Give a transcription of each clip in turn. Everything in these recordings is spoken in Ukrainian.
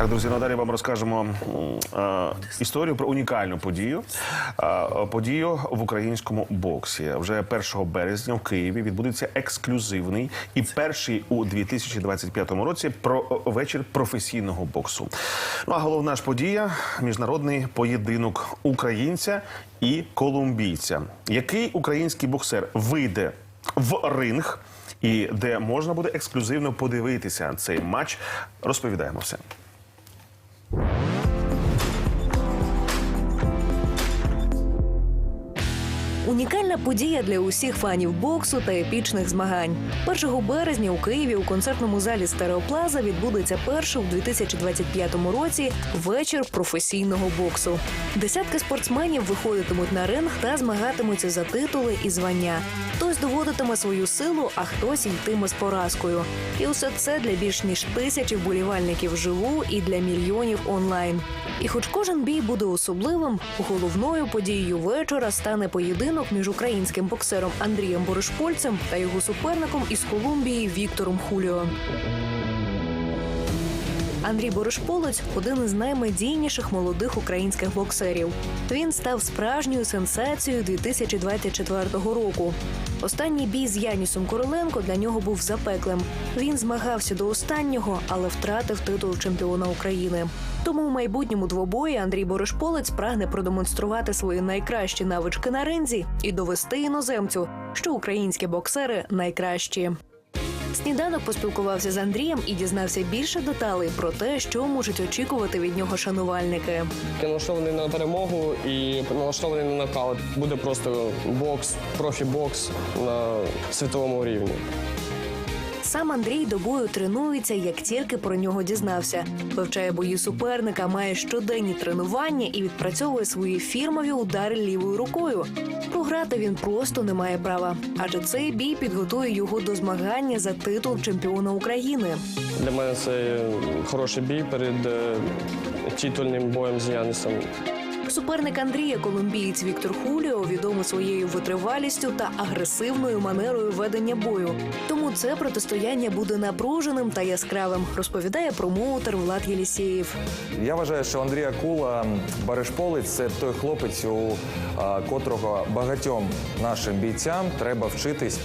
Так, друзі, надалі вам розкажемо е, історію про унікальну подію. Е, подію в українському боксі. Вже 1 березня в Києві відбудеться ексклюзивний і перший у 2025 році про вечір професійного боксу. Ну а головна ж подія міжнародний поєдинок українця і колумбійця. Який український боксер вийде в ринг? І де можна буде ексклюзивно подивитися цей матч, розповідаємо все. Унікальна подія для усіх фанів боксу та епічних змагань. 1 березня у Києві у концертному залі Стереоплаза відбудеться перший у 2025 році вечір професійного боксу. Десятки спортсменів виходитимуть на ринг та змагатимуться за титули і звання. Хтось доводитиме свою силу, а хтось йтиме з поразкою. І усе це для більш ніж тисячі вболівальників вживу і для мільйонів онлайн. І хоч кожен бій буде особливим, головною подією вечора стане поєдинок між українським боксером Андрієм Боришпольцем та його суперником із Колумбії Віктором Хуліо. Андрій Борошполець один із наймедійніших молодих українських боксерів. Він став справжньою сенсацією 2024 року. Останній бій з Янісом Короленко для нього був запеклим. Він змагався до останнього, але втратив титул чемпіона України. Тому у майбутньому двобої Андрій Борошполець прагне продемонструвати свої найкращі навички на ринзі і довести іноземцю, що українські боксери найкращі. Сніданок поспілкувався з Андрієм і дізнався більше деталей про те, що можуть очікувати від нього шанувальники. Я налаштований на перемогу і налаштований на нокаут. Буде просто бокс, профі-бокс на світовому рівні. Сам Андрій до бою тренується, як тільки про нього дізнався. Вивчає бої суперника, має щоденні тренування і відпрацьовує свої фірмові удари лівою рукою. Програти він просто не має права, адже цей бій підготує його до змагання за титул чемпіона України. Для мене це хороший бій перед е, титульним боєм з Янисом. Суперник Андрія колумбієць Віктор Хуліо відомий своєю витривалістю та агресивною манерою ведення бою. Тому це протистояння буде напруженим та яскравим, розповідає промоутер Влад Єлісєєв. Я вважаю, що Андрій Акула Баришполець це той хлопець, у котрого багатьом нашим бійцям треба вчитись.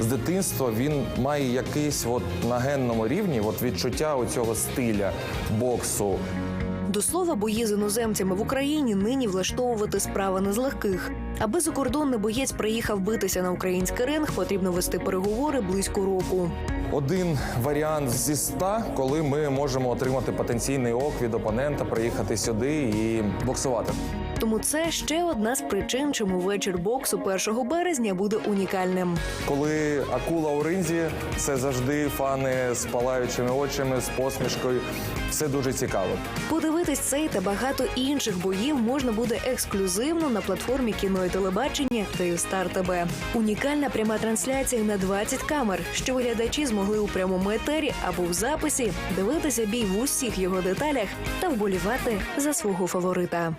З дитинства він має якийсь от на генному рівні от відчуття цього стиля боксу. До слова, бої з іноземцями в Україні нині влаштовувати справа не з легких. Аби закордонний боєць приїхав битися на український ринг, потрібно вести переговори близько року. Один варіант зі ста, коли ми можемо отримати потенційний ок від опонента, приїхати сюди і боксувати. Тому це ще одна з причин, чому вечір боксу 1 березня буде унікальним. Коли акула у ринзі, це завжди фани з палаючими очами, з посмішкою. Все дуже цікаво. Подивитись цей та багато інших боїв можна буде ексклюзивно на платформі кіно і телебачення Київстар ТБ. Унікальна пряма трансляція на 20 камер, що глядачі змогли у прямому етері або в записі дивитися бій в усіх його деталях та вболівати за свого фаворита.